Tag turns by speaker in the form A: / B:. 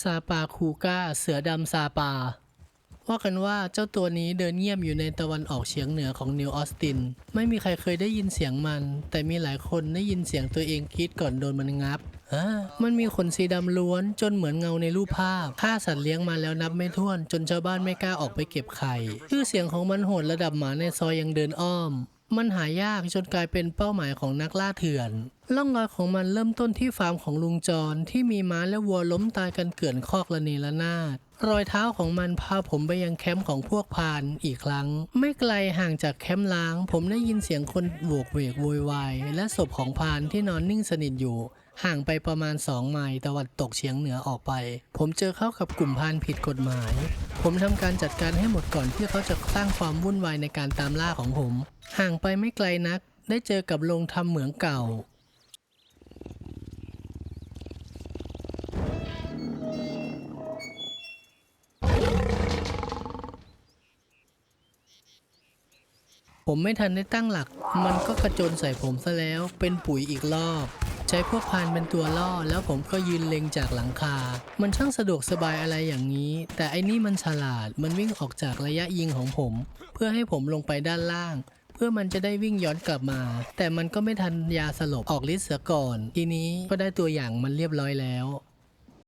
A: ซาปาคูก้า เสือดำซาปา ว่ากันว่าเจ้าตัวนี้เดินเงียบอยู่ในตะวันออกเฉียงเหนือของนิวออสติน ไม่มีใครเคยได้ยินเสียงมัน แต่มีหลายคนได้ยินเสียงตัวเองกรีดก่อนโดนมันงับมันมีขนสีดำล้วนจนเหมือนเงาในรูปภาพฆ่าสัตว์เลี้ยงมาแล้วนับไม่ถ้วน จนชาวบ้านไม่กล้าออกไปเก็บไข่ชื่อเสียงของมันโหดระดับหมาในซอยยังเดินอ้อม มันหายากจนกลายเป็นเป้าหมายของนักล่าเถื่อน ล่องรอยของมันเริ่มต้นที่ฟาร์มของลุงจรที่มีม้าและวัวล้มตายกันเกลื่อนคอกละเนระนาดรอยเท้าของมันพาผมไปยังแคมป์ของพวกพานอีกครั้ง ไม่ไกลห่างจากแคมป์ล้าง ผมได้ยินเสียงคนโวกเวกโวยวายและศพของพานที่นอนนิ่งสนิทอยู่ ห่างไปประมาณ 2 ไมล์ตะวันตกเฉียงเหนือออกไป ผมเจอเข้ากับกลุ่มพานผิดกฎหมาย ผมทำการจัดการให้หมดก่อนที่เขาจะสร้างความวุ่นวายในการตามล่าของผม ห่างไปไม่ไกลนัก ได้เจอกับโรงทำเหมืองเก่า ผมไม่ทันได้ตั้งหลัก มันก็กระโจนใส่ผมซะแล้ว เป็นปุ๋ยอีกรอบ ใช้พวกพานเป็นตัวล่อ แล้วผมก็ยืนเล็งจากหลังคา มันช่างสะดวกสบายอะไรอย่างนี้ แต่ไอ้นี่มันฉลาด มันวิ่งออกจากระยะยิงของผม เพื่อให้ผมลงไปด้านล่าง เพื่อมันจะได้วิ่งย้อนกลับมา แต่มันก็ไม่ทันยาสลบออกฤทธิ์เสียก่อน ทีนี้ก็ได้ตัวอย่างมันเรียบร้อยแล้ว